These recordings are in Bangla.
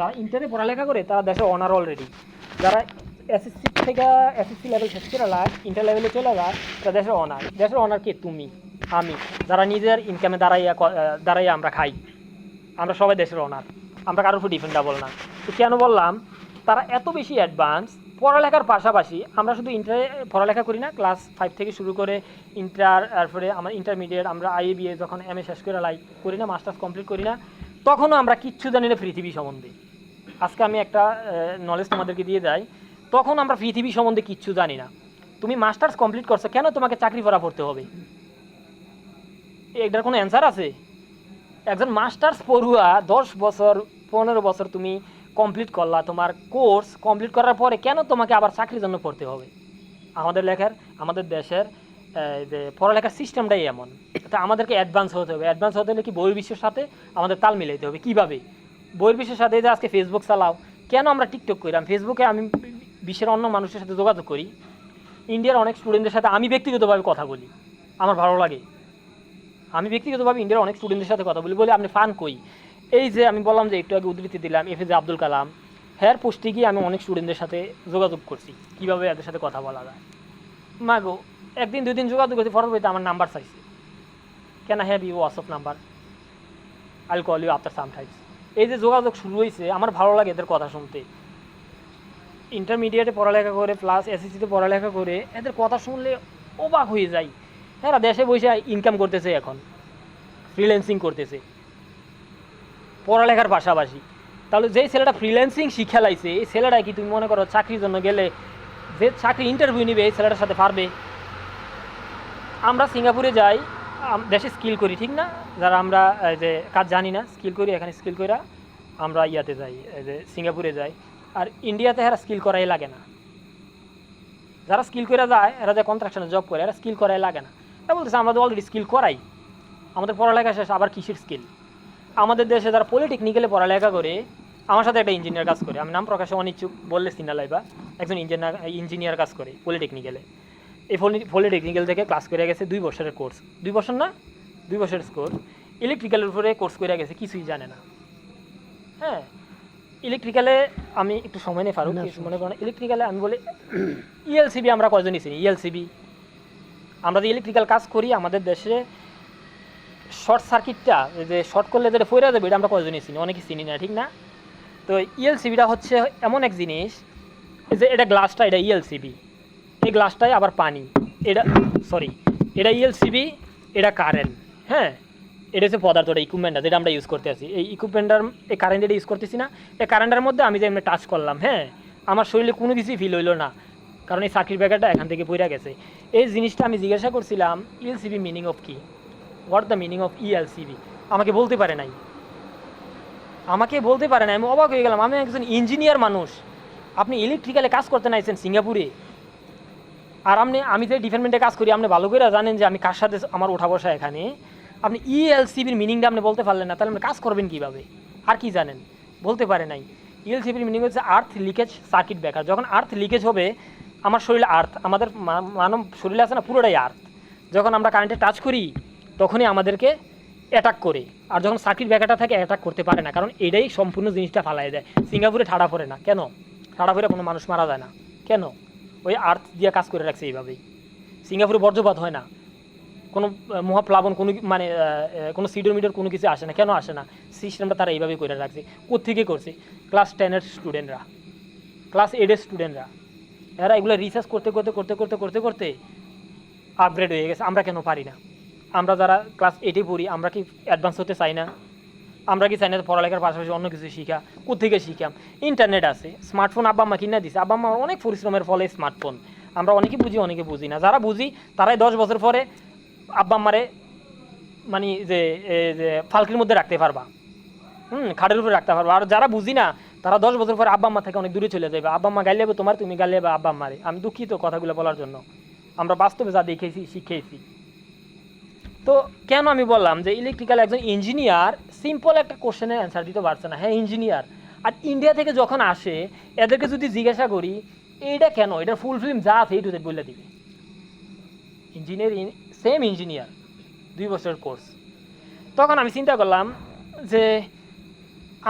যারা ইন্টারে পড়ালেখা করে, তারা দেশে অনার অলরেডি যারা এসএসসি থেকে এসএসসি লেভেল শেষ করে লাগ ইন্টার লেভেলে চলে যায় তারা দেশের অনার দেশের অনার কে তুমি, আমি, যারা নিজের ইনকামে দাঁড়াইয়া দাঁড়াইয়া আমরা খাই, আমরা সবাই দেশের অনার আমরা কারোর উপর ডিফেন্ডাবল না। তো কেন বললাম? তারা এত বেশি অ্যাডভান্স পড়ালেখার পাশাপাশি আমরা শুধু ইন্টারে পড়ালেখা করি না ক্লাস ফাইভ থেকে শুরু করে ইন্টার তারপরে আমার ইন্টারমিডিয়েট আমরা আইএবিএ যখন এম এ শেষ করে লাই, করি না মাস্টার্স কমপ্লিট করি না, তখনও আমরা কিচ্ছু জানি না পৃথিবী সম্বন্ধে। আজকে আমি একটা নলেজ তোমাদেরকে দিয়ে যাই। তখন আমরা পৃথিবী সম্বন্ধে কিচ্ছু জানি না। তুমি মাস্টার্স কমপ্লিট করছ, কেন তোমাকে চাকরি করা পড়তে হবে? এটার কোনো অ্যান্সার আছে? একজন মাস্টার্স পড়ুয়া, দশ বছর, পনেরো বছর তুমি কমপ্লিট করলা, তোমার কোর্স কমপ্লিট করার পরে কেন তোমাকে আবার চাকরির জন্য পড়তে হবে? আমাদের লেখার, আমাদের দেশের যে পড়ালেখার সিস্টেমটাই এমন। তা আমাদেরকে অ্যাডভান্স হতে হবে। অ্যাডভান্স হতে হলে কি বহির্বিশ্বের সাথে আমাদের তাল মিলাইতে হবে। কীভাবে? বহির্বিশ্বের সাথে যে আজকে ফেসবুক চালাও, কেন আমরা টিকটক করিলাম ফেসবুকে আমি বিশ্বের অন্য মানুষের সাথে যোগাযোগ করি। ইন্ডিয়ার অনেক স্টুডেন্টদের সাথে আমি ব্যক্তিগতভাবে কথা বলি। আমার ভালো লাগে। আমি ব্যক্তিগতভাবে ইন্ডিয়ার অনেক স্টুডেন্টদের সাথে কথা বলি বলে আপনি ফান কই? এই যে আমি বললাম যে একটু আগে উদ্ধৃতি দিলাম এফ এজে আব্দুল কালাম, হেয়ার পোস্টে গিয়ে আমি অনেক স্টুডেন্টদের সাথে যোগাযোগ করছি। কীভাবে এদের সাথে কথা বলা যায়? মা গো একদিন, দুই দিন যোগাযোগ করছি ফরওয়ার্ড আমার নাম্বার চাইছে। Can I have you WhatsApp number I'll call you after some times এই যে যোগাযোগ শুরু হয়েছে আমার ভালো লাগে এদের কথা শুনতে। ইন্টারমিডিয়েটে পড়ালেখা করে প্লাস এসএসসিতে পড়ালেখা করে, এদের কথা শুনলে অবাক হয়ে যাই। এরা দেশে বসে ইনকাম করতেছে এখন ফ্রিল্যান্সিং করতেছে। পড়ালেখার পাশাপাশি। তাহলে যেই ছেলেটা ফ্রিল্যান্সিং শিক্ষা লাইছে, এই ছেলেটা কি তুমি মনে করো চাকরির জন্য গেলে যে চাকরি ইন্টারভিউ নিবে, এই ছেলেটার সাথে পারবে? আমরা সিঙ্গাপুরে যাই দেশে স্কিল করি, ঠিক না? যারা আমরা যে, কাজ জানি না স্কিল করি, এখানে স্কিল কইরা আমরা ইয়াতে যাই যে, সিঙ্গাপুরে যাই। আর ইন্ডিয়াতে এরা স্কিল করাই লাগে না। যারা স্কিল করে যায়, এরা যে কন্ট্রাকশনে জব করে, এরা স্কিল করাই লাগে না। তা বলতেছে, আমরা তো অলরেডি স্কিল করাই। আমাদের পড়ালেখা শেষ, আবার কিসের স্কিল আমাদের দেশে যারা পলিটেকনিক্যালে পড়ালেখা করে, আমার সাথে একটা ইঞ্জিনিয়ার কাজ করে। আমি নাম প্রকাশে অনিচ্ছুক, বললে সিনা লাইবা একজন ইঞ্জিনিয়ার ইঞ্জিনিয়ার কাজ করে পলিটেকনিক্যালে এই পলিটেকনিক্যাল থেকে ক্লাস করে গেছে দুই বছরের কোর্স দুই বছর না? দুই বছরের কোর্স ইলেকট্রিক্যালের উপরে কোর্স করে গেছে কিছুই জানে না। হ্যাঁ? ইলেকট্রিক্যালে আমি একটু সময় নেই ফারুক মনে করেন ইলেকট্রিক্যালে আমি বলি ইএলসিবি আমরা কয়জনই চিনি? ইএলসিবি আমরা যে ইলেকট্রিক্যাল কাজ করি আমাদের দেশে শর্ট সার্কিটটা যে শর্ট করলে যেটা ফইরা যাবে এটা আমরা কয়জনই চিনি? অনেকে চিনি না ঠিক না? তো ইএলসিবিটা হচ্ছে এমন এক জিনিস যে এটা গ্লাসটা এটা ইএলসিবি এই গ্লাসটায় আবার পানি। এটা সরি এটা ইএলসিবি এটা কারেন্ট হ্যাঁ? এটা হচ্ছে পদার্থটা ইকুইপমেন্টটা যেটা আমরা ইউজ করতে আছি। এই ইকুইপমেন্টার এই কারেন্ট যেটা ইউজ করতেছি না। এই কারেন্টের মধ্যে আমি যে এমনি টাচ করলাম হ্যাঁ? আমার শরীরে কোনো কিছুই ফিল হইল না। কারণ এই সার্কিট ব্রেকারটা এখান থেকে পইরা গেছে। এই জিনিসটা আমি জিজ্ঞাসা করছিলাম ইএলসিবি মিনিং অফ কি? What the meaning of ELCB আমাকে বলতে পারে নাই। আমাকে বলতে পারে না আমি অবাক হয়ে গেলাম। আমি একজন ইঞ্জিনিয়ার মানুষ। আপনি ইলেকট্রিক্যালে কাজ করতে নাইছেন সিঙ্গাপুরে। আর আপনি, আমি যে ডিপার্টমেন্টে কাজ করি, আপনি ভালো করে জানেন যে আমি কার সাথে আমার ওঠা বসা এখানে। আপনি E ইএলসিবির মিনিংটা আপনি বলতে পারলেন না, তাহলে আপনি কাজ করবেন কীভাবে? আর কি জানেন? বলতে পারে নাই। E ইএলসিবির মিনিং হচ্ছে আর্থ লিকেজ সার্কিট ব্রেকার যখন আর্থ লিকেজ হবে, আমার শরীরে আর্থ আমাদের মানব শরীরে আছে না পুরোটাই আর্থ যখন আমরা কারেন্টে টাচ করি, তখনই আমাদেরকে অ্যাটাক করে। আর যখন সার্কিট ব্রেকারটা থাকে অ্যাটাক করতে পারে না। কারণ এটাই সম্পূর্ণ জিনিসটা ফালাই দেয়। সিঙ্গাপুরে ঠাড়া পড়ে না। কেন? ঠাড়া পড়ে কোনো মানুষ মারা যায় না। কেন? ওই আর্থ দিয়ে কাজ করে রাখছে এইভাবেই। সিঙ্গাপুরে বর্জ্যপাত হয় না। কোনো মহাপ্লাবন কোনো মানে কোনো কোনো সিডোমিটার কোনো কিছু আসে না। কেন আসে না? সিস্টেমটা তারা এইভাবেই করে রাখছে। কোথেকে করছে? ক্লাস টেনের স্টুডেন্টরা ক্লাস এইটের স্টুডেন্টরা এরা এগুলো রিসার্চ করতে করতে করতে করতে করতে করতে আপগ্রেড হয়ে গেছে। আমরা কেন পারি না? আমরা যারা ক্লাস এইটে পড়ি, আমরা কি অ্যাডভান্স হতে চাই না? আমরা কি চাই না পড়ালেখার পাশাপাশি অন্য কিছু শিখা? কোথেকে শিখাম ইন্টারনেট আছে স্মার্টফোন আব্বা আম্মা কিনা দিছে। আব্বা আম্মা অনেক পরিশ্রমের ফলে স্মার্টফোন আমরা অনেকে বুঝি অনেকে বুঝি না। যারা বুঝি, তারাই দশ বছর পরে আব্বা আম্মারে মানে যে ফালকির মধ্যে রাখতে পারবা। হুম, খাটের উপরে রাখতে পারবা। আর যারা বুঝি না, তারা দশ বছর পরে আব্বা আম্মা থেকে অনেক দূরে চলে যাবে আব্বা আম্মা গাইলে তোমার, তুমি গাইলে আব্বা আম্মারে। আমি দুঃখিত কথাগুলো বলার জন্য। আমরা বাস্তবে যা দেখেছি, শিখেছি। তো কেন আমি বললাম যে ইলেকট্রিক্যাল একজন ইঞ্জিনিয়ার সিম্পল একটা কোশ্চেনের অ্যান্সার দিতে পারছে না। হ্যাঁ ইঞ্জিনিয়ার আর ইন্ডিয়া থেকে যখন আসে, এদেরকে যদি জিজ্ঞাসা করি, এইটা কেন? এটা ফুল ফিল্ম যা আছে এই টু বলে দিবে? ইঞ্জিনিয়ার সেম ইঞ্জিনিয়ার দুই বছরের কোর্স তখন আমি চিন্তা করলাম যে,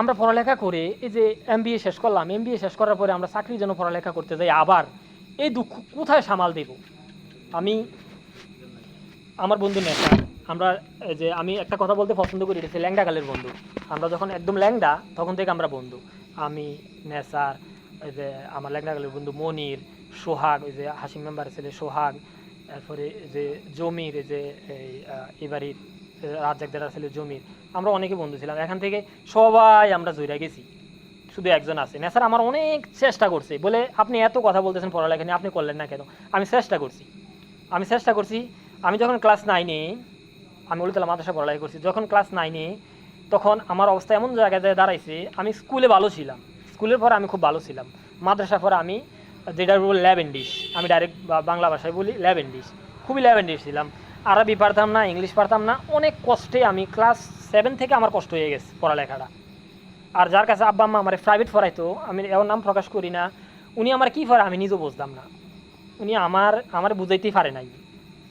আমরা পড়ালেখা করে এই যে এম শেষ করলাম এম শেষ করার পরে আমরা চাকরির জন্য পড়ালেখা করতে যাই, আবার এই দুঃখ কোথায় সামাল দেব? আমি, আমার বন্ধু নেতা আমরা যে আমি একটা কথা বলতে পছন্দ করি এটা ল্যাংডা কালের বন্ধু। আমরা যখন একদম ল্যাংডা তখন থেকে আমরা বন্ধু। আমি নেসার এই যে আমার ল্যাংডা কালের বন্ধু মনির সোহাগ ওই যে হাসিম মেম্বারের ছেলে সোহাগ তারপরে যে জমির যে এই আহ, এবাড়ির রাজ্জাকদার ছেলে জমির আমরা অনেকে বন্ধু ছিলাম। এখান থেকে সবাই আমরা জইরা গেছি। শুধু একজন আছে। নেসার আমার অনেক চেষ্টা করছে। বলে আপনি এত কথা বলতেছেন পড়ালেখা নিয়ে আপনি করলেন না কেন? আমি চেষ্টা করছি। আমি চেষ্টা করছি। আমি যখন ক্লাস নাইনে আমি উল্তলা মাদ্রাসা পড়ালেখা করছি। যখন ক্লাস নাইনে তখন আমার অবস্থা এমন জায়গায় দাঁড়াইছে, আমি স্কুলে ভালো ছিলাম। স্কুলের পরে আমি খুব ভালো ছিলাম। মাদ্রাসার পরে আমি যেটা বল ল্যাভেন্ডিস আমি ডাইরেক্ট বাংলা ভাষায় বলি ল্যাভেন্ডিস খুবই ল্যাভেন্ডিস ছিলাম। আরবি পারতাম না, ইংলিশ পারতাম না, অনেক কষ্টে আমি ক্লাস সেভেন থেকে আমার কষ্ট হয়ে গেছে পড়ালেখাটা। আর যার কাছে আব্বা আম্মা আমার প্রাইভেট পড়াইতো, আমি এমন নাম প্রকাশ করি না। উনি আমার কী পড়ে আমি নিজেও বুঝতাম না। উনি আমার আমার বুঝাইতেই পারে নাই।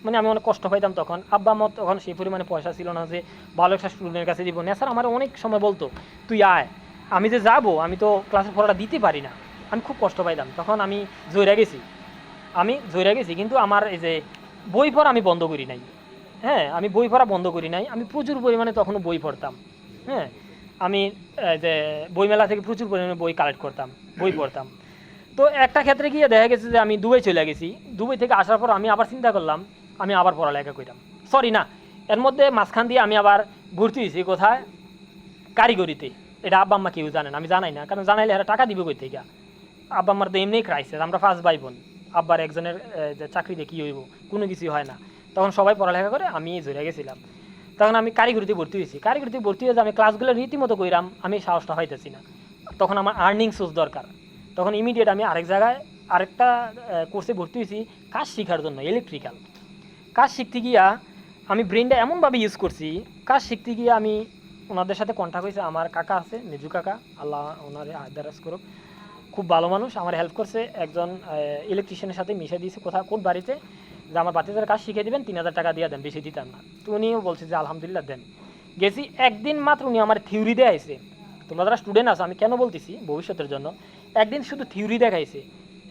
মানে আমি অনেক কষ্ট পাইতাম তখন। আব্বা আমার তখন সেই পরিমাণে পয়সা ছিল না যে ভালো একটা স্টুডেন্টের কাছে দিব। না, স্যার, আমার অনেক সময় বলতো, তুই আয়, আমি যে যাব, আমি তো ক্লাসের পড়াটা দিতে পারি না। আমি খুব কষ্ট পাইতাম। তখন আমি জয়রা গেছি। আমি জয়রা গেছি, কিন্তু আমার এই যে বই পড়া আমি বন্ধ করি নাই। হ্যাঁ আমি বই পড়া বন্ধ করি নাই। আমি প্রচুর পরিমাণে তখনও বই পড়তাম। হ্যাঁ আমি যে বইমেলা থেকে প্রচুর পরিমাণে বই কালেক্ট করতাম, বই পড়তাম। তো একটা ক্ষেত্রে গিয়ে দেখা গেছে যে আমি দুবাই চলে গেছি। দুবাই থেকে আসার পর আমি আবার চিন্তা করলাম আমি আবার পড়ালেখা করতাম সরি না, এর মধ্যে মাঝখান দিয়ে আমি আবার ভর্তি হয়েছি কোথায়? কারিগরিতে। এটা আব্বা আম্মা কেউ জানেন, আমি জানাই না, কারণ জানাইলে এরা টাকা দিবে কই থেকে আব্বা আম্মার তো এমনিই ক্রাইসিস আমরা ফার্স্ট ভাই বোন। আব্বার একজনের চাকরিতে কী হইব, কোনো কিছু হয় না। তখন সবাই পড়ালেখা করে, আমি জড়ে গেছিলাম। তখন আমি কারিগরিতে ভর্তি হয়েছি। কারিগরিতে ভর্তি হয়ে আমি ক্লাসগুলো রীতিমতো কইরাম, আমি সাহসটা হইতেছি না। তখন আমার আর্নিং সোর্স দরকার। তখন ইমিডিয়েট আমি আরেক জায়গায় আরেকটা কোর্সে ভর্তি হয়েছি কাজ শেখার জন্য ইলেকট্রিক্যাল কাজ শিখতে গিয়া আমি ব্রেনটা এমনভাবে ইউজ করছি, কাজ শিখতে গিয়ে আমি ওনাদের সাথে কন্ট্যাক্ট হয়েছে, আমার কাকা আছে, মেজু কাকা, আল্লাহ ওনারে আদারাস করুক। খুব ভালো মানুষ, আমার হেল্প করছে, একজন ইলেকট্রিশিয়ানের সাথে মিশে দিয়েছে কোথাও কোন বাড়িতে, যে আমার বাচ্চাদের কাজ শিখে দিবেন, তিন হাজার টাকা দিয়ে দেন, বেশি দিতাম না। তো উনিও বলছে যে, আলহামদুলিল্লাহ, দেন। গেছি, একদিন মাত্র উনি আমার থিওরি দেখাইছে। তোমরা যারা স্টুডেন্ট আছো, আমি কেন বলতেছি ভবিষ্যতের জন্য? একদিন শুধু থিওরি দেখাইছে,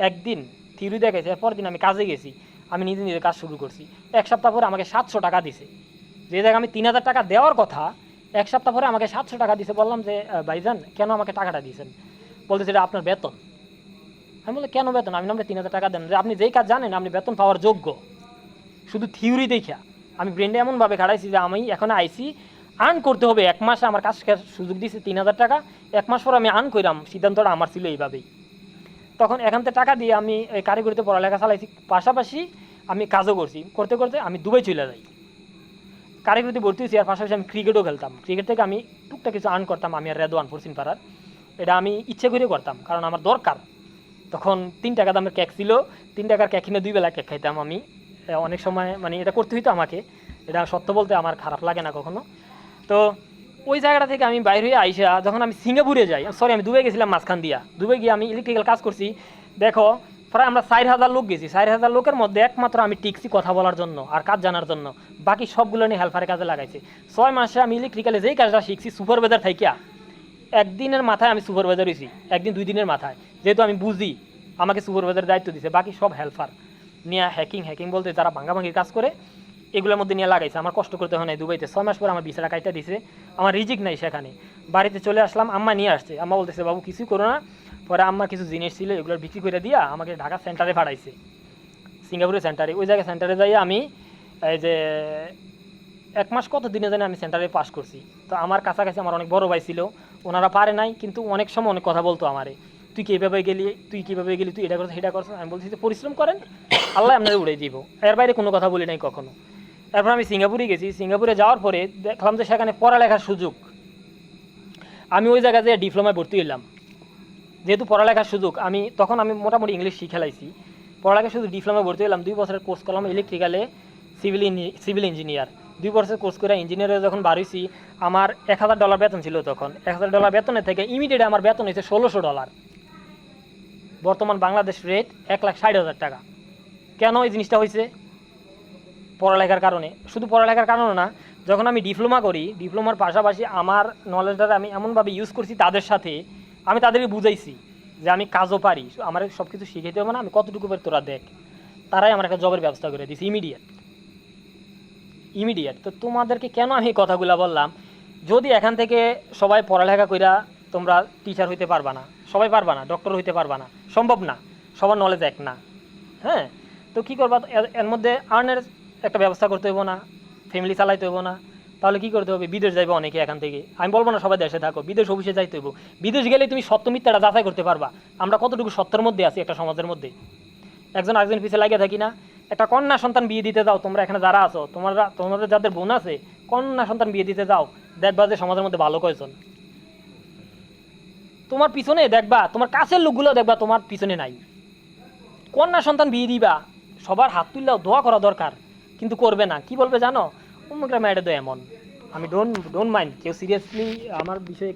একদিন থিওরি দেখাইছে এরপর দিন আমি কাজে গেছি। আমি নিজে নিজে কাজ শুরু করছি। এক সপ্তাহ পরে আমাকে সাতশো টাকা দিছে। যে জায়গায় আমি তিন হাজার টাকা দেওয়ার কথা, এক সপ্তাহ পরে আমাকে সাতশো টাকা দিছে। বললাম যে ভাইজান, কেন আমাকে টাকাটা দিয়েছেন বলতেছে, এটা আপনার বেতন। আমি বললাম, কেন বেতন? আমি নামলে তিন হাজার টাকা দেন। যে, আপনি যেই কাজ জানেন, আপনি বেতন পাওয়ার যোগ্য। শুধু থিওরি দেখা আমি ব্রেনটা এমনভাবে খাড়াইছি যে, আমি এখন আইসি আর্ন করতে হবে। এক মাসে আমার কাজ সুযোগ দিয়েছে তিন হাজার টাকা। এক মাস পর আমি আর্ন করলাম সিদ্ধান্তটা আমার ছিল এইভাবেই। তখন এখান থেকে টাকা দিয়ে আমি এই কারিগরিতে পড়ালেখা চালাইছি। পাশাপাশি আমি কাজও করছি। করতে করতে আমি দুবাই চলে যাই। কারিগরিতে ভর্তি হয়েছি আর পাশাপাশি আমি ক্রিকেটও খেলতাম। ক্রিকেট থেকে আমি টুকটাক কিছু আর্ন করতাম। আমি আর রেদওয়ান ফরসিন পাড়ার। এটা আমি ইচ্ছে করে করতাম, কারণ আমার দরকার। তখন তিন টাকা দামের কেক ছিল। তিন টাকার কেক কিনে দুই বেলা কেক খাইতাম আমি। অনেক সময় মানে এটা করতে হইতো আমাকে। এটা সত্য বলতে আমার খারাপ লাগে না কখনো। তো ওই জায়গাটা থেকে আমি বাইরে হয়ে আইসা যখন আমি সিঙ্গাপুরে যাই সরি আমি দুবাই গেছিলাম মাঝখান দিয়া। দুবাই গিয়ে আমি ইলেকট্রিক্যাল কাজ করছি। দেখো, প্রায় আমরা চার হাজার লোক গেছি। চার হাজার লোকের মধ্যে একমাত্র আমি টিকছি কথা বলার জন্য আর কাজ জানার জন্য। বাকি সবগুলো নিয়ে হেল্পারের কাজে লাগাইছি। ছয় মাসে আমি ইলেকট্রিক্যালে যেই কাজটা শিখছি সুপারভাইজার থাইকিয়া একদিনের মাথায় আমি সুপারভাইজার হয়েছি একদিন দুই দিনের মাথায়। যেহেতু আমি বুঝি, আমাকে সুপারভাইজার দায়িত্ব দিছে, বাকি সব হেল্পার নিয়ে হ্যাকিং হ্যাকিং বলতে যারা ভাঙ্গাভাঙ্গির কাজ করে এগুলোর মধ্যে নিয়ে লাগাইছে। আমার কষ্ট করতে হয় নাই দুবাইতে। ছয় মাস পর আমার বিছানা কাইটা দিছে। আমার রিজিক নাই সেখানে। বাড়িতে চলে আসলাম, আম্মা নিয়ে আসছে। আম্মা বলতেছে, বাবু, কিছুই করো না। পরে আম্মার কিছু জিনিস ছিল, এগুলো বিক্রি করে দিয়া আমাকে ঢাকা সেন্টারে পাঠাইছে। সিঙ্গাপুরের সেন্টারে। ওই জায়গায় সেন্টারে যাই আমি, এই যে, এক মাস কত দিনে জানি আমি সেন্টারে পাস করছি। তো আমার কাছাকাছি আমার অনেক বড় ভাই ছিল। ওনারা পারে নাই, কিন্তু অনেক সময় অনেক কথা বলতো আমারে। তুই কীভাবে গেলি? তুই কীভাবে গেলি? তুই এটা করছ, সেটা করছ? আমি বলছি, যে পরিশ্রম করেন, আল্লাহ আপনাদের উড়ে দিব। এর বাইরে কোনো কথা বলি নাই কখনো। এরপর আমি সিঙ্গাপুরে গেছি। সিঙ্গাপুরে যাওয়ার পরে দেখলাম যে সেখানে পড়ালেখার সুযোগ। আমি ওই জায়গায় যে ডিপ্লোমায় ভর্তি হইলাম। যেহেতু পড়ালেখার সুযোগ, আমি তখন আমি মোটামুটি ইংলিশ শিখেলাইছি পড়ালেখা শুধু ডিপ্লোমা ভর্তি হলাম দুই বছরের কোর্স করলাম ইলেকট্রিক্যালে সিভিল সিভিল ইঞ্জিনিয়ার দুই বছরের কোর্স করে ইঞ্জিনিয়ারে যখন হয়েছি আমার এক হাজার ডলার বেতন ছিল তখন। এক হাজার ডলার বেতনের থেকে ইমিডিয়েট আমার বেতন হয়েছে ষোলোশো ডলার বর্তমান বাংলাদেশ রেট এক লাখ ষাট হাজার টাকা। কেন এই জিনিসটা হয়েছে পড়ালেখার কারণে। শুধু পড়ালেখার কারণে না, যখন আমি ডিপ্লোমা করি, ডিপ্লোমার পাশাপাশি আমার নলেজটা আমি এমনভাবে ইউজ করছি তাদের সাথে, আমি তাদেরকে বুঝাইছি যে আমি কাজও পারি, আমার সব কিছু শিখাইতে হবে না, আমি কতটুকু পারি তোরা দেখ। তারাই আমার একটা জবের ব্যবস্থা করে দিয়েছে ইমিডিয়েট ইমিডিয়েট তো তোমাদেরকে কেন আমি কথাগুলো বললাম? যদি এখান থেকে সবাই পড়ালেখা কইরা তোমরা টিচার হইতে পারবা না, সবাই পারবা না ডক্টর হইতে পারবা না, সম্ভব না, সবার নলেজ এক না। হ্যাঁ? তো কী করবা? এর মধ্যে আর্নের একটা ব্যবস্থা করতে হইব না ফ্যামিলি চালাইতে হইব না। তাহলে কি করতে হবে? বিদেশ যাইবে অনেকে এখান থেকে। আমি বলব না সবাই দেশে থাকো, বিদেশ অফিসে যাইতে হইব। বিদেশ গেলে তুমি সত্য মিথ্যাটা যাচাই করতে পারবা। আমরা কতটুকু সত্যের মধ্যে আছি একটা সমাজের মধ্যে? একজন আরেকজন পিছিয়ে লাগিয়ে থাকি না। একটা কন্যা সন্তান বিয়ে দিতে যাও, তোমরা এখানে যারা আছো, তোমরা তোমাদের যাদের বোন আছে, কন্যা সন্তান বিয়ে দিতে যাও। দেখবা যে সমাজের মধ্যে ভালো কয়জন। তোমার পিছনে দেখবা, তোমার কাছের লোকগুলো দেখবা তোমার পিছনে নাই। কন্যা সন্তান বিয়ে দিবা, সবার হাত তুললেও দোয়া করা দরকার। কিন্তু করবে না। কি বলবে জানো? অমুকরা ম্যাডে তো এমন। আমি ডোন্ট ডোন্ট মাইন্ড কেউ সিরিয়াসলি আমার বিষয়ে